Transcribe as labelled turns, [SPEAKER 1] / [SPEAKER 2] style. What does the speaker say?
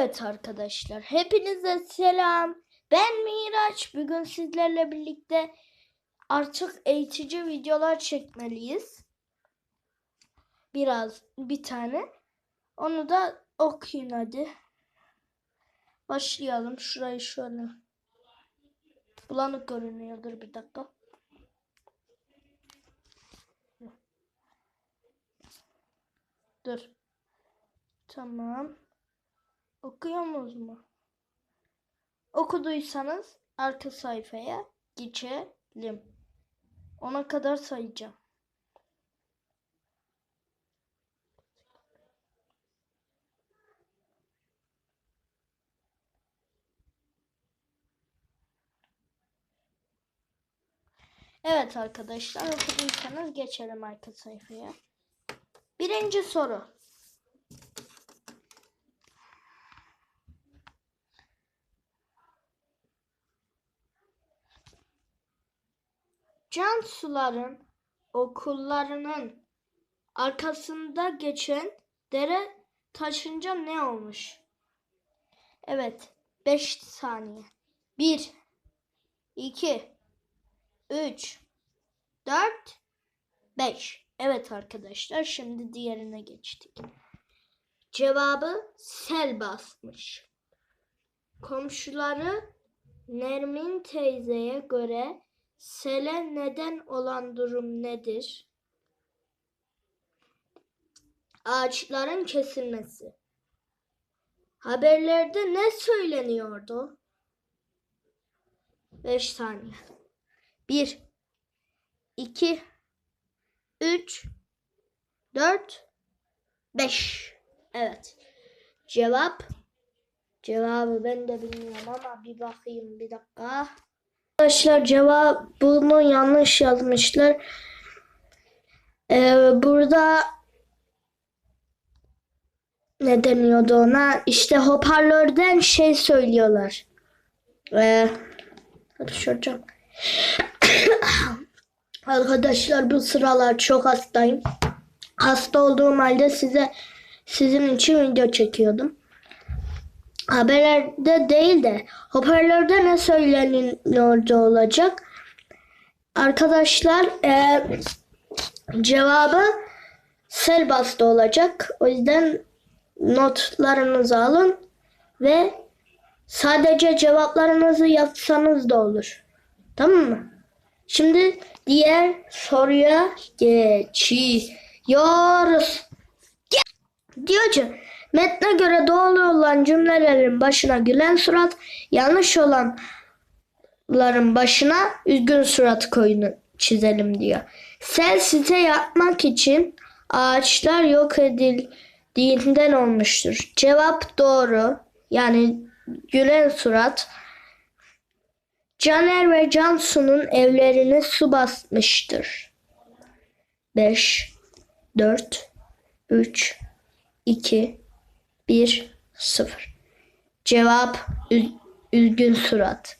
[SPEAKER 1] Evet arkadaşlar, hepinize selam. Ben Miraç. Bugün sizlerle birlikte artık eğitici videolar çekmeliyiz. Biraz, bir tane. Onu da okuyun hadi. Başlayalım. Şurayı şöyle. Bulanık görünüyordur bir dakika. Dur. Tamam. Okuyor musunuz mu? Okuduysanız arka sayfaya geçelim. Ona kadar sayacağım. Evet arkadaşlar okuduysanız geçelim arka sayfaya. Birinci soru. Cansuların okullarının arkasında geçen dere taşınca ne olmuş? Evet, 5 saniye. 1 2 3 4 5 Evet arkadaşlar, şimdi diğerine geçtik. Cevabı sel basmış. Komşuları Nermin teyzeye göre Sele neden olan durum nedir? Ağaçların kesilmesi. Haberlerde ne söyleniyordu? 5 saniye. 1 2 3 4 5 Evet. Cevap Cevabı ben de bilmiyorum ama bir bakayım bir dakika. Arkadaşlar cevabını yanlış yazmışlar. Ee, burada ne deniyordu ona? İşte hoparlörden şey söylüyorlar. Ee, hadi Arkadaşlar bu sıralar çok hastayım. Hasta olduğum halde size sizin için video çekiyordum haberlerde değil de hoparlörde ne söyleniyordu olacak. Arkadaşlar e, cevabı sel olacak. O yüzden notlarınızı alın ve sadece cevaplarınızı yapsanız da olur. Tamam mı? Şimdi diğer soruya geçiyoruz. Diyor ki Metne göre doğru olan cümlelerin başına gülen surat, yanlış olanların başına üzgün surat koyunu çizelim diyor. Sel site yapmak için ağaçlar yok edildiğinden olmuştur. Cevap doğru. Yani gülen surat. Caner ve Cansu'nun evlerini su basmıştır. 5 4 3 2 1 0. Cevap üzgün surat.